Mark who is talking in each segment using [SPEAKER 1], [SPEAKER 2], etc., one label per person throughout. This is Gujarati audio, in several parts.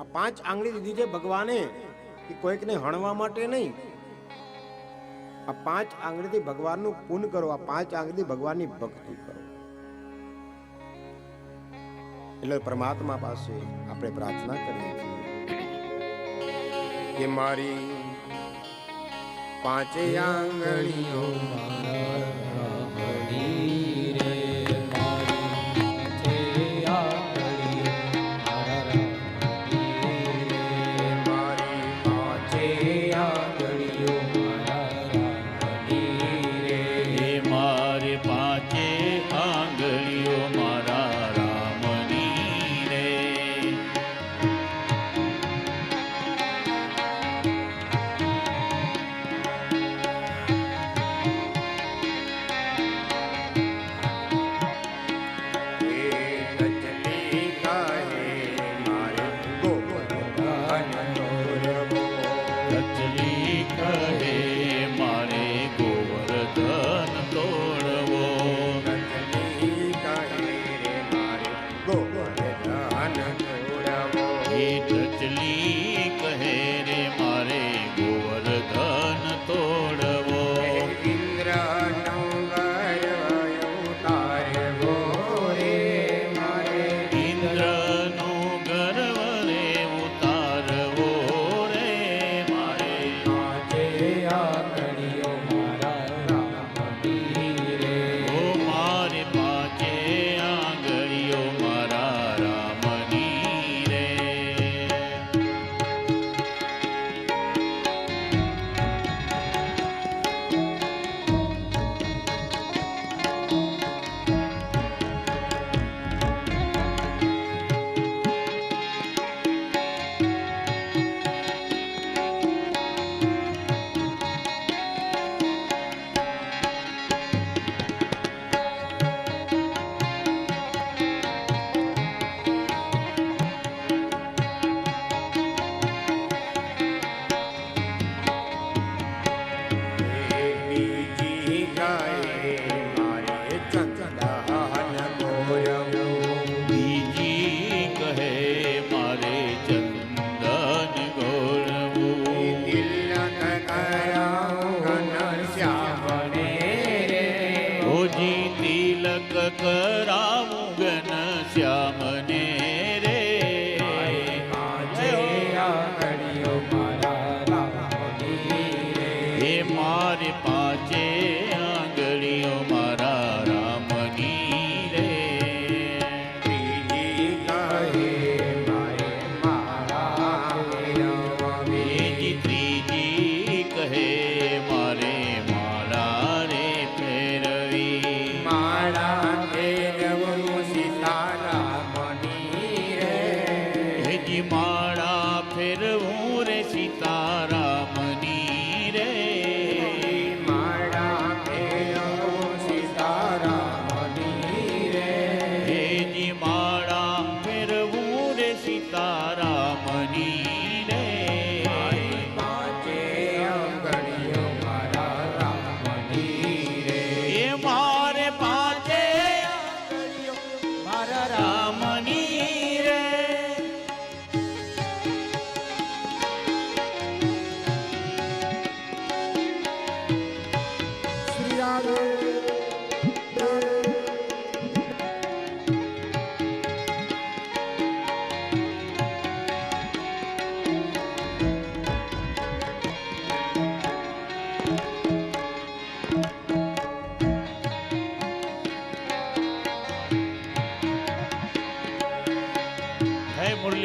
[SPEAKER 1] આ પાંચ આંગળી દીધી છે ભગવાને કે કોઈકને હણવા માટે નહીં. આ પાંચ આંગળીથી ભગવાનનું પુન કરો, આ પાંચ આંગળીથી ભગવાનની ભક્તિ કરો. એટલે પરમાત્મા પાસે આપણે પ્રાર્થના કરીએ છીએ કે મારી પાંચે આંગળીઓ મારી
[SPEAKER 2] ઓજી તિલક કરાવું ગન શ્યામને. હેજી માળા ફેરવું રે સીતારામની રે. માળા ફેરવું રે. સીતારામની રે એ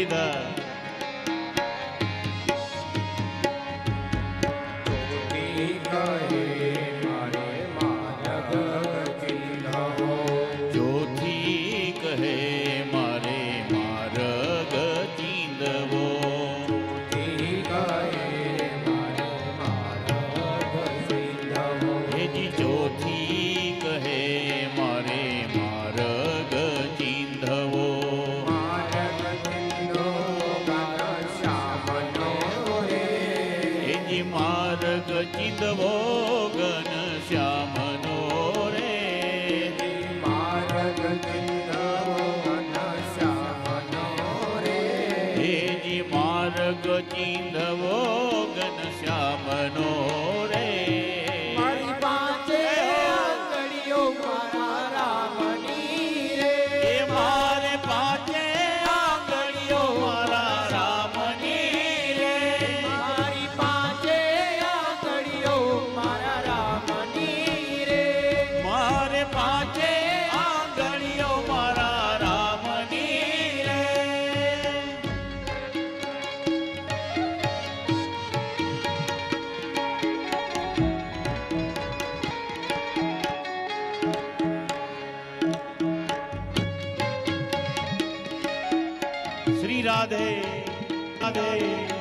[SPEAKER 2] Vida. વૈંધવો ઘનશ્યામનો Ade, Ade,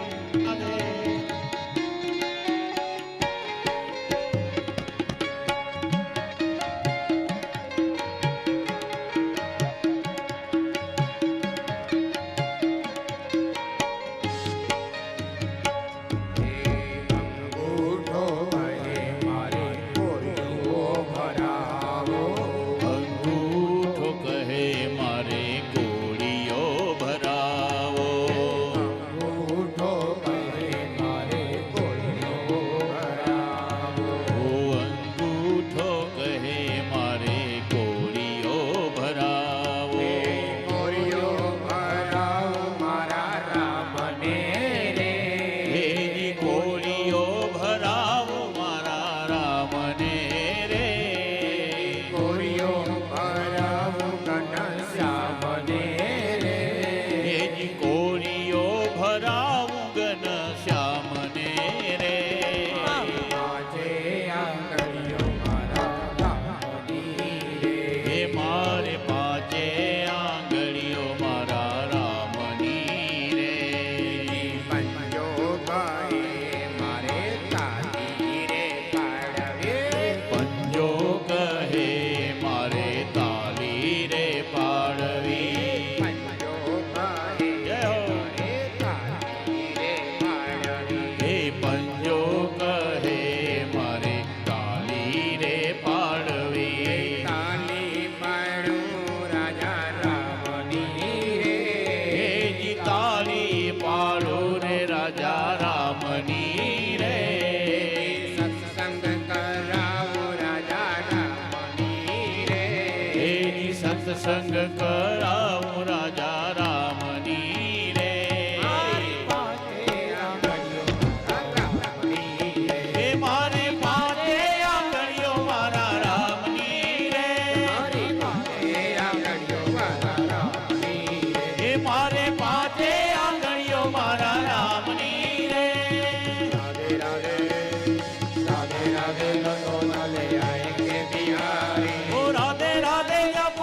[SPEAKER 3] સત્સંગ કરા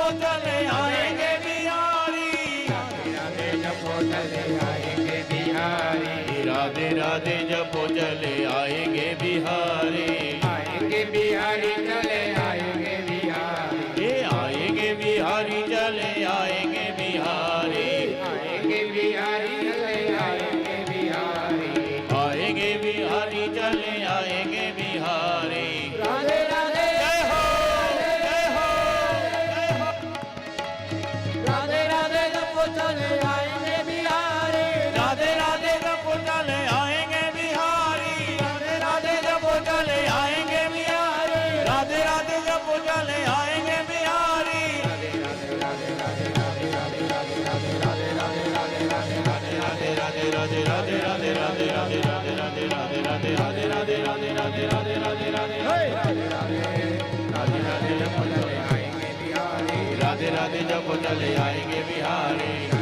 [SPEAKER 3] चले आए बिहारी
[SPEAKER 2] राधे राधे चले आएंगे बिहारी।
[SPEAKER 3] राधे राधे जपो चले आएंगे बिहारी।
[SPEAKER 2] राधे राधे जपो चले आएंगे बिहारी राधे राधे जपो चले आएंगे बिहारी राधे राधे जपो चले आएंगे बिहारी राधे राधे जपो चले
[SPEAKER 3] आएंगे बिहारी